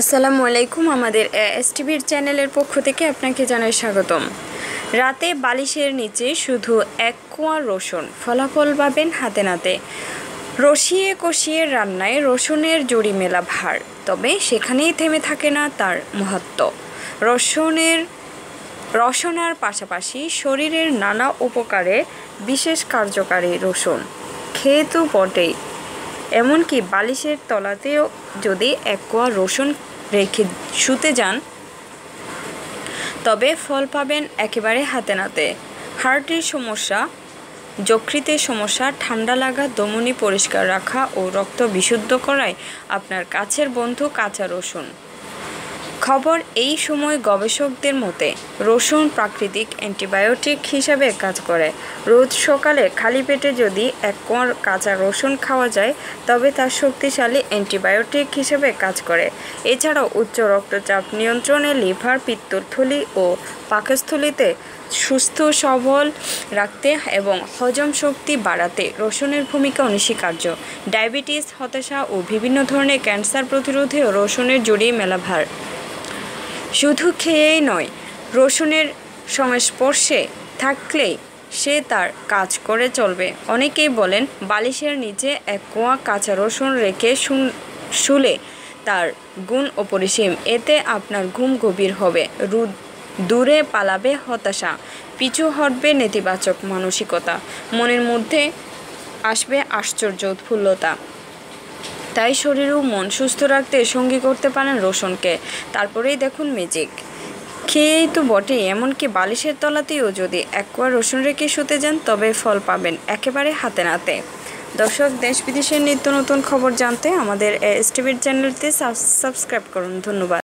আসসালামু আলাইকুম, আমাদের এস টিভির চ্যানেলের পক্ষ থেকে আপনাকে জানাই স্বাগতম। রাতে বালিশের নিচে শুধু এক কোয়া রসুন ফলাফল পাবেন হাতে নাতে। রসিয়ে কষিয়ে রান্নায় রসুনের জড়ি মেলা ভার, তবে সেখানেই থেমে থাকে না তার মহত্ব। রসুনের, রসনার পাশাপাশি শরীরের নানা উপকারে বিশেষ কার্যকারী রসুন। খেয়ে তো বটেই। এমনকি বালিশের তলাতেও যদি একোয়া কোয়া রসুন রেখে শুতে যান, তবে ফল পাবেন একেবারে হাতে নাতে। হার্টের সমস্যা, যকৃতের সমস্যা, ঠান্ডা লাগা, দমনি পরিষ্কার রাখা ও রক্ত বিশুদ্ধ করায় আপনার কাছের বন্ধু কাঁচা রসুন। খবর এই সময় গবেষকদের মতে, রসুন প্রাকৃতিক অ্যান্টিবায়োটিক হিসাবে কাজ করে। রোজ সকালে খালি পেটে যদি এক কোয়ার কাঁচা রসুন খাওয়া যায়, তবে তা শক্তিশালী অ্যান্টিবায়োটিক হিসেবে কাজ করে। এছাড়াও উচ্চ রক্তচাপ নিয়ন্ত্রণে লিভার, পিত্তথলি ও পাকস্থলিতে সুস্থ, সবল রাখতে এবং হজম শক্তি বাড়াতে রসুনের ভূমিকা অনস্বীকার্য। ডায়াবেটিস, হতাশা ও বিভিন্ন ধরনের ক্যান্সার প্রতিরোধেও রসুনের জড়িয়ে মেলা ভার শুধু খেয়েই নয়, রসুনের সংস্পর্শে থাকলেই সে তার কাজ করে চলবে। অনেকেই বলেন, বালিশের নিচে এক কোয়া কাঁচা রসুন রেখে শুলে তার গুণ অপরিসীম। এতে আপনার ঘুম গভীর হবে রুদ দূরে পালাবে হতাশা, পিছু হটবে নেতিবাচক মানসিকতা, মনের মধ্যে আসবে আশ্চর্য উৎফুল্লতা। তাই শরীর ও মন সুস্থ রাখতে সঙ্গী করতে পারেন রসুনকে তারপরেই দেখুন ম্যাজিক। খেয়েই তো বটে, এমনকি বালিশের তলাতেও যদি একবার রসুন রেখে শুতে যান, তবে ফল পাবেন একেবারে হাতে নাতে। দর্শক, দেশ বিদেশের নিত্য নতুন খবর জানতে আমাদের এস টিভির চ্যানেলটি সাবস্ক্রাইব করুন। ধন্যবাদ।